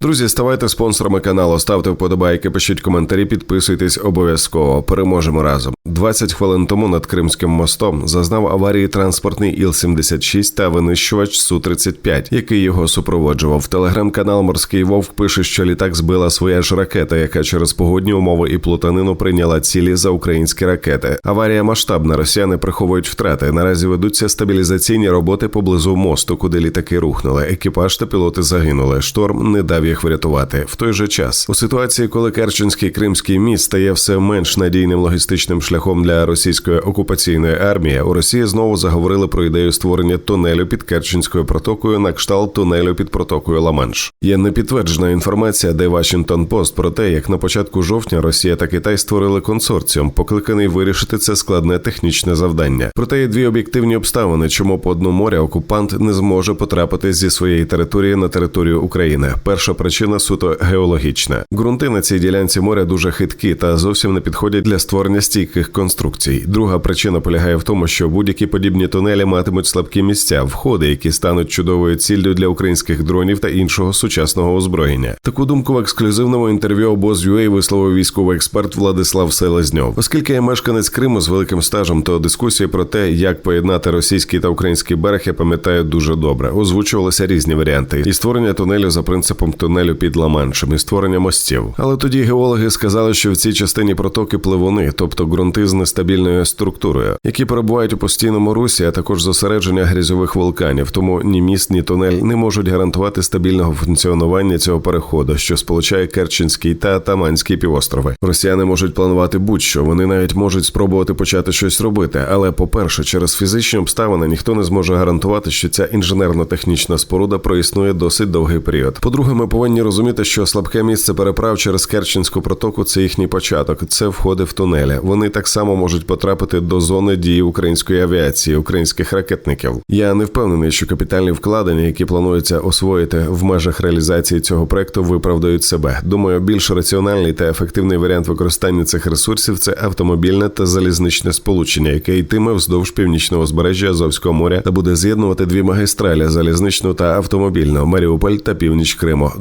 Друзі, ставайте спонсорами каналу, ставте вподобайки, пишіть коментарі, підписуйтесь обов'язково. Переможемо разом. 20 хвилин тому над Кримським мостом зазнав аварії транспортний Іл-76 та винищувач Су-35, який його супроводжував. Телеграм-канал Морський Вовк пише, що літак збила своя ж ракета, яка через погодні умови і плутанину прийняла цілі за українські ракети. Аварія масштабна. Росіяни приховують втрати. Наразі ведуться стабілізаційні роботи поблизу мосту, куди літаки рухнули. Екіпаж та пілоти загинули. Шторм не дав їх врятувати. В той же час у ситуації, коли Керченський кримський міст стає все менш надійним логістичним шляхом для російської окупаційної армії, у Росії знову заговорили про ідею створення тунелю під Керченською протокою на кшталт тунелю під протокою Ла-Манш. Є непідтверджена інформація, де Вашингтон Пост про те, як на початку жовтня Росія та Китай створили консорціум, покликаний вирішити це складне технічне завдання. Проте є дві об'єктивні обставини, чому по дну моря окупант не зможе потрапити зі своєї території на територію України. Перша причина суто геологічна. Ґрунти на цій ділянці моря дуже хиткі та зовсім не підходять для створення стійких конструкцій. Друга причина полягає в тому, що будь-які подібні тунелі матимуть слабкі місця, входи, які стануть чудовою ціллю для українських дронів та іншого сучасного озброєння. Таку думку в ексклюзивному інтерв'ю обоз.UA висловив військовий експерт Владислав Селезньов. Оскільки я мешканець Криму з великим стажем, то дискусії про те, як поєднати російський та український берег, я пам'ятаю дуже добре. Озвучувалися різні варіанти, і створення тунелю за принципом тунелю під Ла-Маншем, і створення мостів. Але тоді геологи сказали, що в цій частині протоки пливуни, тобто ґрунти з нестабільною структурою, які перебувають у постійному русі, а також зосередження грязьових вулканів. Тому ні міст, ні тунель не можуть гарантувати стабільного функціонування цього переходу, що сполучає Керченський та Таманський півострови. Росіяни можуть планувати будь-що. Вони навіть можуть спробувати почати щось робити. Але, по-перше, через фізичні обставини ніхто не зможе гарантувати, що ця інженерно-технічна споруда проіснує досить довгий період. По-друге, ми повинні розуміти, що слабке місце переправ через Керченську протоку це їхній початок. Це входи в тунелі. Вони так само можуть потрапити до зони дії української авіації, українських ракетників. Я не впевнений, що капітальні вкладення, які планується освоїти в межах реалізації цього проекту, виправдають себе. Думаю, більш раціональний та ефективний варіант використання цих ресурсів це автомобільне та залізничне сполучення, яке йтиме вздовж північного узбережжя Азовського моря та буде з'єднувати дві магістралі залізничну та автомобільну Маріуполь та північ Криму.